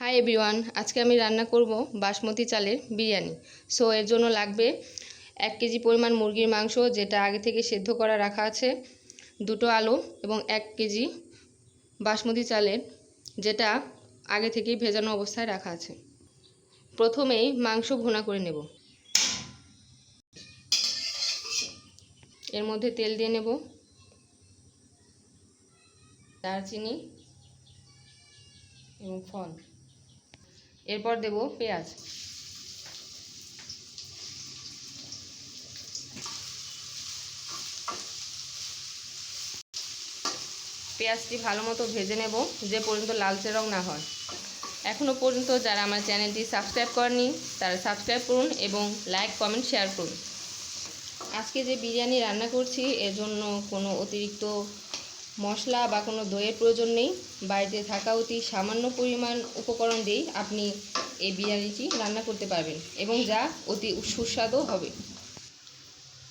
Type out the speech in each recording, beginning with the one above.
Hi everyone আজকে আমি রান্না করব বাসমতি চালের বিরিয়ানি। সো এর জন্য লাগবে এক কেজি পরিমাণ মুরগির মাংস, যেটা আগে থেকে সেদ্ধ করা রাখা আছে, দুটো আলু এবং এক কেজি বাসমতি চালের, যেটা আগে থেকেই ভেজানো অবস্থায় রাখা আছে। প্রথমেই মাংস ভুনা করে নেব। এর মধ্যে তেল দিয়ে নেব, দারচিনি এবং ফল। এরপর দেব পেঁয়াজ। পেঁয়াজটি ভালো মতো ভেজে নেব, যে পর্যন্ত লালচে রং না হয়। এখনও পর্যন্ত যারা আমার চ্যানেলটি সাবস্ক্রাইব করেনি তারা সাবস্ক্রাইব করুন এবং লাইক, কমেন্ট, শেয়ার করুন। আজকে যে বিরিয়ানি রান্না করছি, এর জন্য কোনো অতিরিক্ত মশলা বা কোনো দইয়ের প্রয়োজন নেই। বাড়িতে থাকা অতি সামান্য পরিমাণ উপকরণ দিয়েই আপনি এই বিরিয়ানিটি রান্না করতে পারবেন এবং যা অতি সুস্বাদু হবে।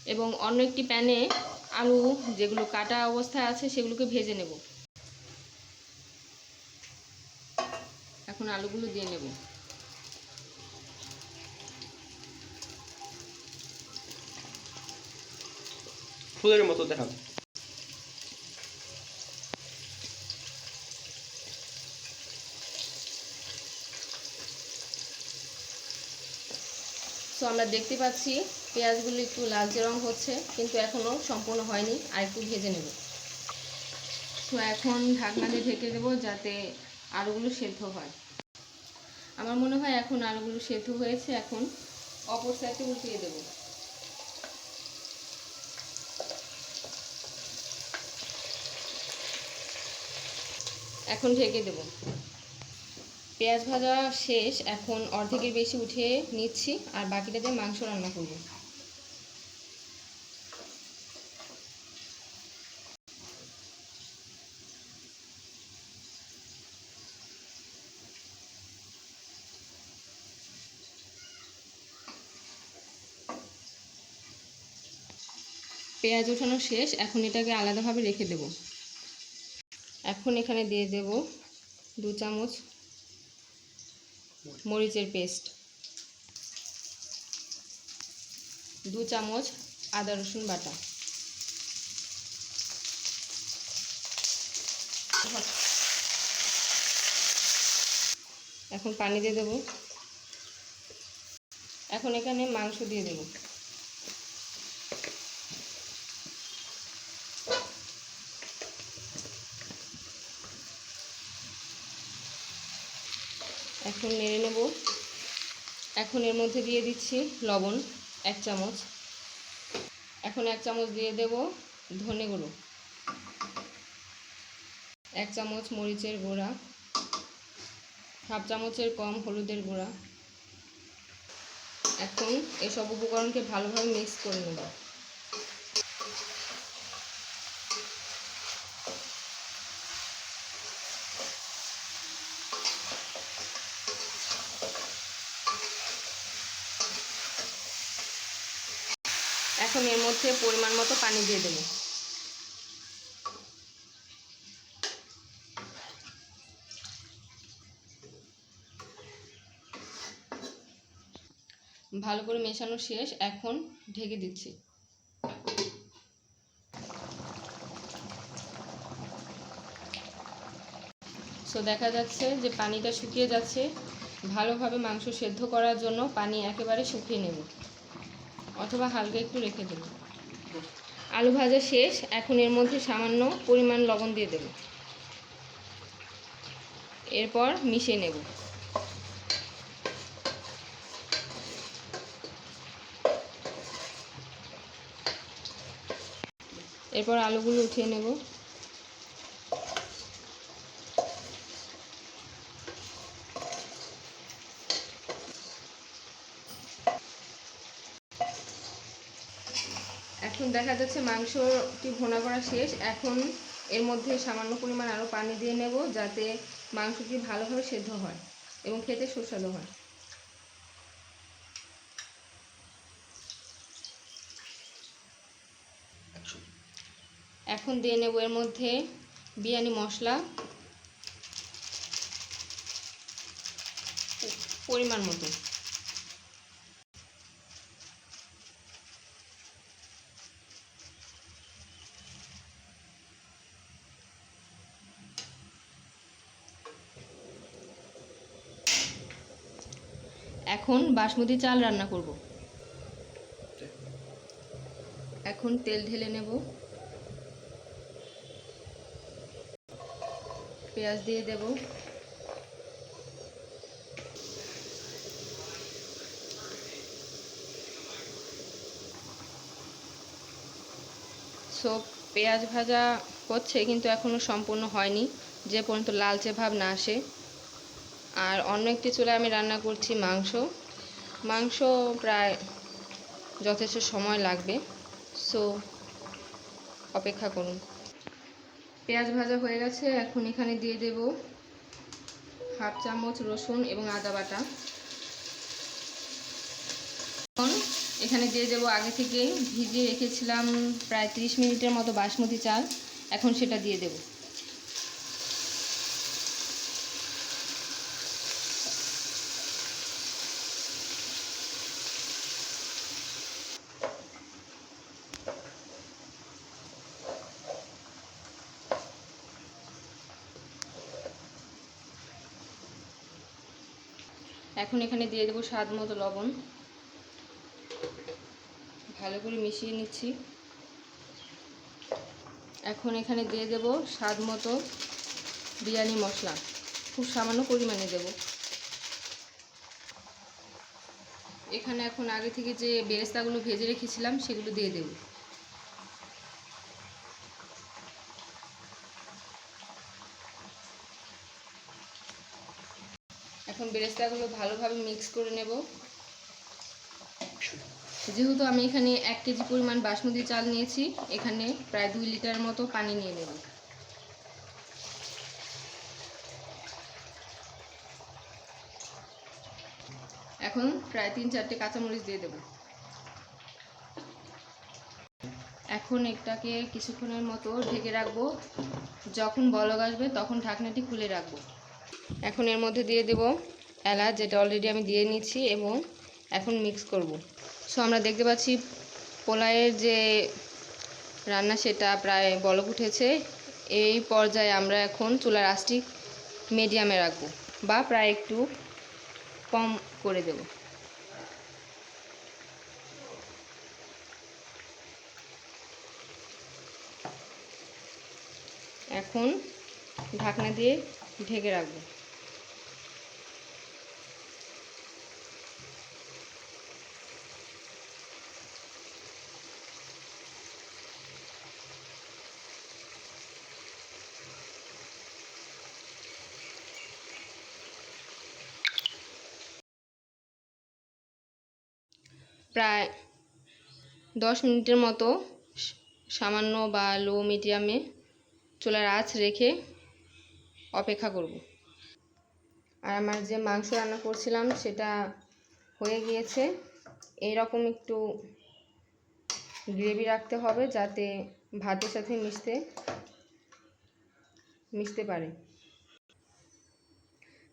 এবং অন্য একটি প্যানে আলু, যেগুলো কাটা অবস্থায় আছে, সেগুলোকে ভেজে নেব। এখন আলুগুলো দিয়ে নেব। ফুলের মতো দেখান। আমরা দেখতে পাচ্ছি পেঁয়াজগুলো একটু লালচে রং হচ্ছে, কিন্তু এখনও সম্পূর্ণ হয়নি, আর একটু ভেজে নেব। তো এখন ঢাকনা দিয়ে ঢেকে দেবো যাতে আলুগুলো সেদ্ধ হয়। আমার মনে হয় এখন আলুগুলো সেদ্ধ হয়েছে, এখন অপর সাইডে উল্টিয়ে দেবো। এখন ঢেকে দেবো। পেঁয়াজ ভাজা শেষ, এখন অর্ধেকের বেশি উঠিয়ে নিচ্ছি, আর বাকিটা দিয়ে মাংস রান্না করব। পেঁয়াজ ওঠানো শেষ, এখন এটাকে আলাদাভাবে রেখে দেব। এখন এখানে দিয়ে দেব দু চামচ মরিচের পেস্ট। দু চামচ আদা রসুন বাটা। এখন পানি দিয়ে দেব। এখন এখানে মাংস দিয়ে দেব। এখন নেড়ে নেব। এখন এর মধ্যে দিয়ে দিচ্ছি লবণ, এক চামচ। এখন এক চামচ দিয়ে দেব ধনে গুঁড়ো। এক চামচ মরিচের গুঁড়া। হাফ চামচের কম হলুদের গুঁড়া। এখন এসব উপকরণকে ভালোভাবে মিক্স করে নেব। এখন এর মধ্যে পরিমাণ মতো পানি দিয়ে দেবো। ভালো করে মেশানো শেষ, এখন ঢেকে দিচ্ছি। সো দেখা যাচ্ছে যে পানিটা শুকিয়ে যাচ্ছে। ভালোভাবে মাংস সেদ্ধ করার জন্য পানি একেবারে শুকিয়ে নেব। অথবা হালকা একটু রেখে দেব। আলু ভাজা শেষ, এখন এর মধ্যে সামান্য পরিমাণ লবণ দিয়ে দেব। এরপর মিশিয়ে নেব। এরপর আলুগুলো উঠিয়ে নেব। এখন দেখা যাচ্ছে মাংসটি ভোনা করা শেষ। এখন এর মধ্যে সামান্য পরিমাণ আরও পানি দিয়ে নেব যাতে মাংসটি ভালোভাবে সেদ্ধ হয় এবং খেতে সুস্বাদু হয়। এখন দিয়ে নেব এর মধ্যে বিরিয়ানি মশলা। পরিমাণ মতো। এখন বাসমতি চাল রান্না করব। এখন তেল ঢেলে নেব। পেঁয়াজ দিয়ে দেব। সো পেঁয়াজ ভাজা হচ্ছে কিন্তু এখনও সম্পূর্ণ হয়নি। যে পর্যন্ত লালচে ভাব না আসে। আর অন্য একটি চুলায় আমি রান্না করছি মাংস। মাংস প্রায় যথেষ্ট সময় লাগবে, সো অপেক্ষা করুন। পেঁয়াজ ভাজা হয়ে গেছে, এখন এখানে দিয়ে দেব হাফ চামচ রসুন এবং আদা বাটা। এখন এখানে দিয়ে দেবো আগে থেকে ভিজিয়ে রেখেছিলাম প্রায় 30 মিনিটের মতো বাসমতি চাল, এখন সেটা দিয়ে দেব। এখন এখানে দিয়ে দেবো স্বাদ মতো লবণ। ভালো করে মিশিয়ে নিচ্ছি। এখন এখানে দিয়ে দেব স্বাদ মতো বিরিয়ানি মশলা। খুব সামান্য পরিমাণে দেব। এখানে এখন আগে থেকে যে বেরেস্তাগুলো ভেজে রেখেছিলাম, সেগুলো দিয়ে দেব। এখন বেরেস্তাগুলো ভালোভাবে মিক্স করে নেব। যেহেতু আমি এখানে এক কেজি পরিমাণ বাসমতি চাল নিয়েছি, এখানে প্রায় দুই লিটার মতো পানি নিয়ে নেব। এখন প্রায় তিন চারটে কাঁচামরিচ দিয়ে দেব। এখন এটাকে কিছুক্ষণের মতো ঢেকে রাখব। যখন বলক আসবে, তখন ঢাকনাটি খুলে রাখব। এখন এর মধ্যে দিয়ে দেব এলাচ, যেটা অলরেডি আমি দিয়ে নিচ্ছি এবং এখন মিক্স করব। সো আমরা দেখতে পাচ্ছি পোলায়ের যে রান্না সেটা প্রায় বলক উঠেছে। এই পর্যায়ে আমরা এখন চুলার আঁচটি মিডিয়ামে রাখব বা প্রায় একটু কম করে দেব। এখন ঢাকনা দিয়ে ঢেকে রাখব। প্রায় দশ মিনিটের মতো সামান্য বা লো মিডিয়ামে চুলার আঁচ রেখে অপেক্ষা করব। আর আমার যে মাংস রান্না করছিলাম সেটা হয়ে গিয়েছে। এইরকম একটু গ্রেভি রাখতে হবে যাতে ভাতের সাথে মিশতে মিশতে পারে।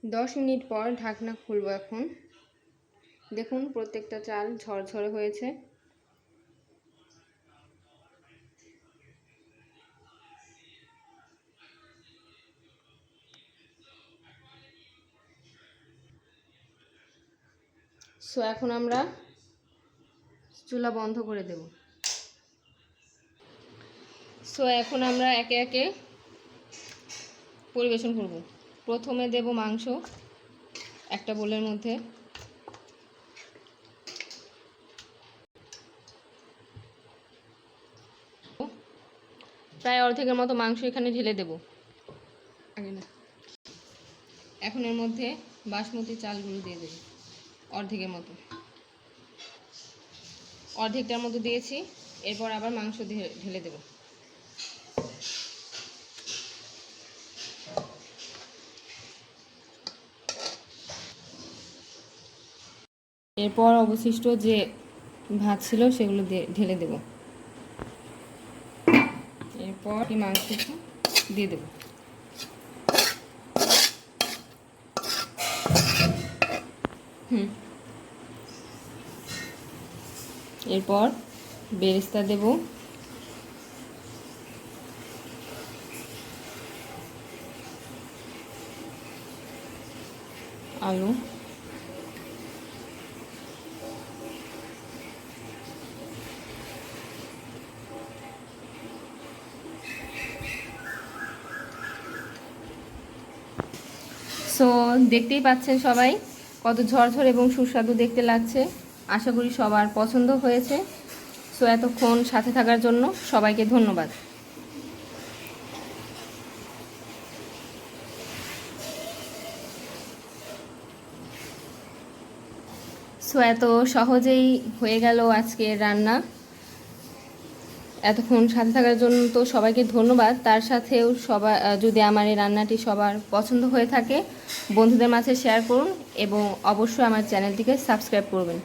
দশ মিনিট পর ঢাকনা খুলবো এখন। দেখুন, প্রত্যেকটা চাল ঝরঝরে হয়েছে। সো এখন আমরা চুলা বন্ধ করে দেব। সো এখন আমরা একে একে পরিবেশন করব। প্রথমে দেব মাংস একটা বোলের মধ্যে। প্রায় অর্ধেকের মতো মাংস এখানে ঢেলে দেব। এখন এর মধ্যে বাসমতি চালগুলো দিয়ে দেব, অর্ধেকের মতো। অর্ধেকটার মতো দিয়েছি, এরপর আবার মাংস ঢেলে দেব। এরপর অবশিষ্ট যে ভাত ছিল সেগুলো ঢেলে দেব। এরপর এই মাংসটা দিয়ে দেব। এরপর বেরেস্তা দেব। আলু। সো দেখতেই পাচ্ছেন সবাই, কত ঝরঝর এবং সুস্বাদু দেখতে লাগছে। আশা করি সবার পছন্দ হয়েছে। সো এতক্ষণ সাথে থাকার জন্য সবাইকে ধন্যবাদ। সো এত সহজেই হয়ে গেল আজকের রান্না। এতক্ষণ সাথে থাকার জন্য তো সবাইকে ধন্যবাদ। তার সাথেও সবাই যদি আমার এই রান্নাটি সবার পছন্দ হয়ে থাকে, বন্ধুদের মাঝে শেয়ার করুন এবং অবশ্যই আমার চ্যানেলটিকে সাবস্ক্রাইব করবেন।